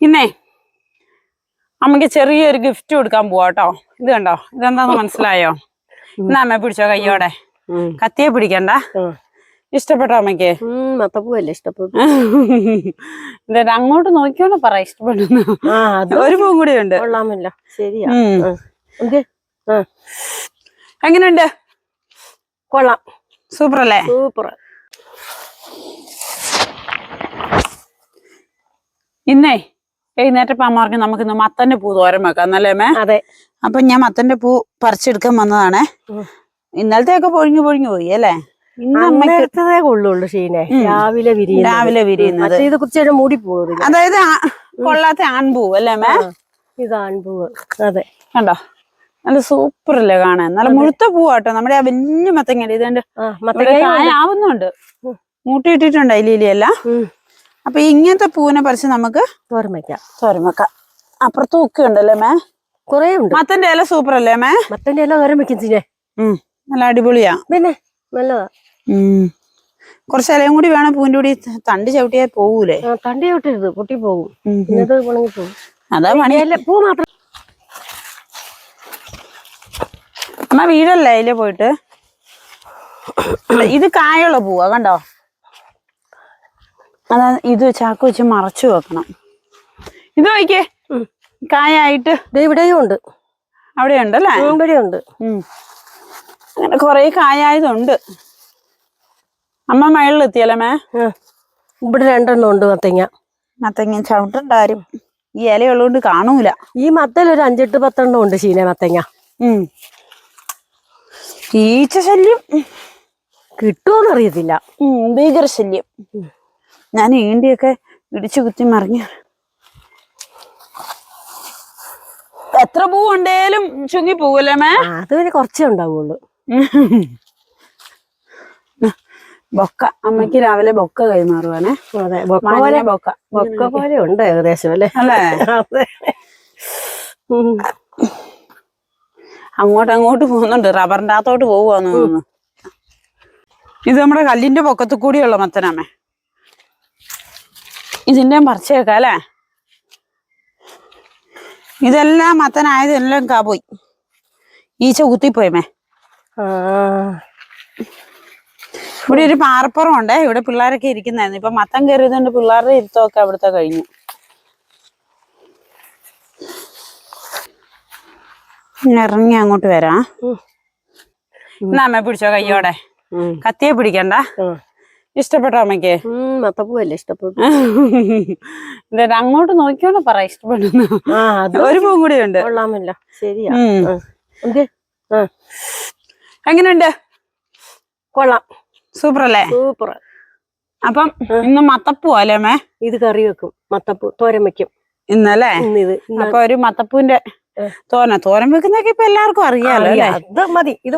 ഇന്നേ അമ്മയ്ക്ക് ചെറിയൊരു ഗിഫ്റ്റ് കൊടുക്കാൻ പോവാട്ടോ ഇത് കണ്ടോ? ഇതെന്താന്ന് മനസ്സിലായോ? ഇന്ന് അമ്മ പിടിച്ചോ കയ്യോടെ. കത്തിയെ പിടിക്കണ്ട. ഇഷ്ടപ്പെട്ടോ അമ്മയ്ക്ക് മത്തപ്പൂവല്ലേ ഇഷ്ടപ്പെട്ടു. എന്നിട്ട് അങ്ങോട്ട് നോക്കിയോണ്ട് പറ ഇഷ്ടപ്പെടുന്നു. ആ ഒരു പൂവും കൂടി ഉണ്ട്. കൊള്ളാമല്ലോ. ശരിയാ. എങ്ങനെയുണ്ട്? കൊള്ളാം. സൂപ്പർ അല്ലേ സൂപ്പർ ഇന്നേ എഴുന്നേറ്റപ്പോ അമ്മമാർക്ക് നമുക്ക് ഇന്ന് മത്തന്റെ പൂ തോരൻ വെക്കാം എന്നല്ലേ അമ്മേ? അതെ. അപ്പൊ ഞാൻ മത്തന്റെ പൂ പറിച്ചെടുക്കാൻ വന്നതാണേ. ഇന്നലത്തെ ഇന്നലത്തെയൊക്കെ പൊഴിഞ്ഞു പൊഴിഞ്ഞു പോയി അല്ലേ? കൊള്ളുള്ളൂ ഷീനെ. രാവിലെ രാവിലെ വിരിയുന്നത്. ഇത് കുറച്ചു മൂടി അതായത് കൊള്ളാത്ത ആൺപൂ അല്ലേ മേ ഇത് ആൺപൂവ് അതെ. കണ്ടോ? നല്ല സൂപ്പർ അല്ലേ കാണാൻ. നല്ല മുഴുത്ത പൂവാട്ടോ നമ്മുടെ ആ വലിയ മത്തങ്ങ കായ ആവുന്നുണ്ട്. മൂട്ടിയിട്ടിട്ടുണ്ട് അതിലെല്ലാം അപ്പൊ ഇങ്ങനത്തെ പൂവിനെ പറിച്ച് നമുക്ക് തോരൻ തോരമയ്ക്കാം തോരൻ വെക്കാം അപ്പുറത്തും ഒക്കെ ഉണ്ടല്ലേ മേ? കൊറേ ഉണ്ട്. മത്തന്റെ ഇല സൂപ്പർ അല്ലേ മേ? മത്തന്റെ ഇല തോരൻ വെക്കും ചീനെ നല്ല അടിപൊളിയാ. പിന്നെ നല്ലതാ. കുറച്ച് ഇലയും കൂടി വേണം പൂവിന്റെ കൂടി തണ്ട് ചവിട്ടിയാൽ പോവൂലേ? തണ്ട് തണ്ടി വിട്ടരുത് പൊട്ടി പോകും. അതാ പണിയല്ലേ പൂ മാത്രം. അമ്മ വീടല്ലേ അതിലെ പോയിട്ട്? ഇത് കായുള്ള പൂവാ കണ്ടോ? അതാ ഇത് ചാക്ക് വെച്ച് മറച്ചു വെക്കണം. ഇത് നോക്കിയേ. കായായിട്ട്. ഇവിടെയും ഉണ്ട്. അവിടെ ഉണ്ടല്ലേ ഇവിടെ ഉണ്ട്. അങ്ങനെ കൊറേ കായായതുണ്ട്. അമ്മ മഴലിലെത്തിയല്ലേ മേ? ഇവിടെ രണ്ടെണ്ണം ഉണ്ട് മത്തങ്ങ. മത്തങ്ങ ചവിട്ടുണ്ടാരും ഈ ഇലയുള്ളതുകൊണ്ട് കാണൂല. ഈ മത്തയിൽ ഒരു അഞ്ചെട്ട് പത്തെണ്ണം ഉണ്ട് ശീന മത്തങ്ങ. ഈച്ച ശല്യം കിട്ടുമോന്നറിയത്തില്ല ഭീകര ശല്യം ഞാൻ ഏണ്ടിയൊക്കെ ഇടിച്ചു കുത്തി മറിഞ്ഞ. എത്ര പൂ ഉണ്ടേലും ചുങ്ങി പോവല്ലേ മേ? അത് പിന്നെ കുറച്ചേ ഉണ്ടാവുള്ളൂ. ബൊക്ക. അമ്മയ്ക്ക് രാവിലെ ബൊക്ക കൈമാറുവാണേ. അതെ ബൊക്ക പോലെ ബൊക്ക. ബൊക്ക പോലെ ഉണ്ട് ഏകദേശം അല്ലേ? അല്ലേ? അങ്ങോട്ട് അങ്ങോട്ട് പോകുന്നുണ്ട്. റബ്ബറിന്റെ അകത്തോട്ട് പോവുകയെന്ന് തോന്നുന്നു. ഇത് നമ്മുടെ കല്ലിന്റെ പൊക്കത്തു കൂടിയുള്ള മത്തനാമേ ഇതിന്റെ വെക്കാം അല്ലേ? ഇതെല്ലാം മത്തനായതെല്ലാം കാ പോയി. ഈച്ച കുത്തിപ്പോയമേ ഇവിടെ ഒരു പാറപ്പുറം ഉണ്ടേ ഇവിടെ പിള്ളേരൊക്കെ ഇരിക്കുന്നായിരുന്നു. ഇപ്പൊ മത്തം കയറിയതുകൊണ്ട് പിള്ളേരുടെ ഇരുത്തമൊക്കെ അവിടുത്തെ കഴിഞ്ഞു. ഇറങ്ങി അങ്ങോട്ട് വരാം. എന്നാ അമ്മ പിടിച്ചോ കയ്യോടെ. കത്തിയെ പിടിക്കണ്ട. ഇഷ്ടപ്പെട്ടോ അമ്മയ്ക്ക്? മത്തപ്പൂവല്ലേ ഇഷ്ടപ്പെട്ടു. എന്നിട്ട് അങ്ങോട്ട് നോക്കിയോണ്ട് പറ ഇഷ്ടപ്പെടുന്നു. ഒരു പൂവും കൂടി ഉണ്ട്. കൊള്ളാമല്ലോ. ശരിയാ. എങ്ങനെയുണ്ട്? കൊള്ളാം. സൂപ്പർ അല്ലേ സൂപ്പർ. അപ്പം ഇന്ന് മത്തപ്പൂ അല്ലേ അമ്മേ? ഇത് കറി വെക്കും. മത്തപ്പൂ തോരൻ വെക്കും. ഇന്നല്ലേ? അപ്പൊ ഒരു മത്തപ്പൂന്റെ തോരൻ തോരൻ വെക്കുന്നൊക്കെ ഇപ്പൊ എല്ലാവർക്കും അറിയാലോ അല്ലേ? അത് മതി. ഇത്